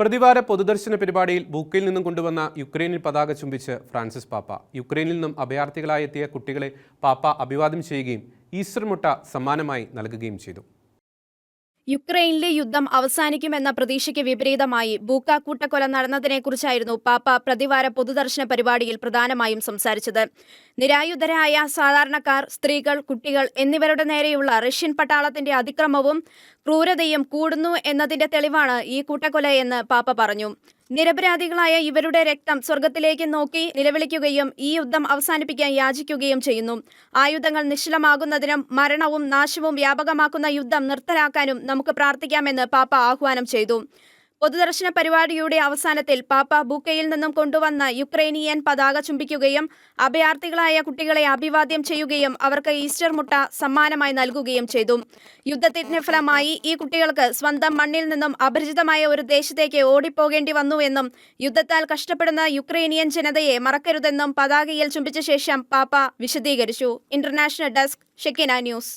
പ്രതിവാര പൊതുദർശന പരിപാടിയിൽ ബൂക്കിൽ നിന്നും കൊണ്ടുവന്ന യുക്രൈനിൽ പതാക ചുംബിച്ച് ഫ്രാൻസിസ് പാപ്പ. യുക്രൈനിൽ നിന്നും അഭയാർത്ഥികളായി എത്തിയ കുട്ടികളെ പാപ്പ അഭിവാദ്യം ചെയ്യുകയും ഈസ്റ്റർ മുട്ട സമ്മാനമായി നൽകുകയും ചെയ്തു. യുക്രൈനിലെ യുദ്ധം അവസാനിക്കുമെന്ന പ്രതീക്ഷയ്ക്ക് വിപരീതമായി ബൂക്ക കൂട്ടക്കൊല നടന്നതിനെക്കുറിച്ചായിരുന്നു പാപ്പ പ്രതിവാര പൊതുദർശന പരിപാടിയിൽ പ്രധാനമായും സംസാരിച്ചത്. നിരായുധരായ സാധാരണക്കാർ സ്ത്രീകൾ കുട്ടികൾ എന്നിവരുടെ നേരെയുള്ള റഷ്യൻ പട്ടാളത്തിന്റെ അതിക്രമവും ക്രൂരതയും കൂടുന്നു എന്നതിന്റെ തെളിവാണ് ഈ കൂട്ടക്കൊലയെന്ന് പാപ്പ പറഞ്ഞു. നിരപരാധികളായ ഇവരുടെ രക്തം സ്വർഗത്തിലേക്ക് നോക്കി നിലവിളിക്കുകയും ഈ യുദ്ധം അവസാനിപ്പിക്കാൻ യാചിക്കുകയും ചെയ്യുന്നു. ആയുധങ്ങൾ നിശ്ചലമാകുന്നതിനും മരണവും നാശവും വ്യാപകമാക്കുന്ന യുദ്ധം നിർത്തലാക്കാനും നമുക്ക് പ്രാർത്ഥിക്കാമെന്ന് പാപ്പ ആഹ്വാനം ചെയ്തു. പൊതുദർശന പരിപാടിയുടെ അവസാനത്തിൽ പാപ്പ ബൂക്കയിൽ നിന്നും കൊണ്ടുവന്ന യുക്രൈനിയൻ പതാക ചുംബിക്കുകയും അഭയാർത്ഥികളായ കുട്ടികളെ അഭിവാദ്യം ചെയ്യുകയും അവർക്ക് ഈസ്റ്റർ മുട്ട സമ്മാനമായി നൽകുകയും ചെയ്തു. യുദ്ധത്തിന്റെ ഫലമായി ഈ കുട്ടികൾക്ക് സ്വന്തം മണ്ണിൽ നിന്നും അപരിചിതമായ ഒരു ദേശത്തേക്ക് ഓടിപ്പോകേണ്ടി വന്നുവെന്നും യുദ്ധത്താൽ കഷ്ടപ്പെടുന്ന യുക്രൈനിയൻ ജനതയെ മറക്കരുതെന്നും പതാകയിൽ ചുംബിച്ച ശേഷം പാപ്പ വിശദീകരിച്ചു. International desk Shekinah news.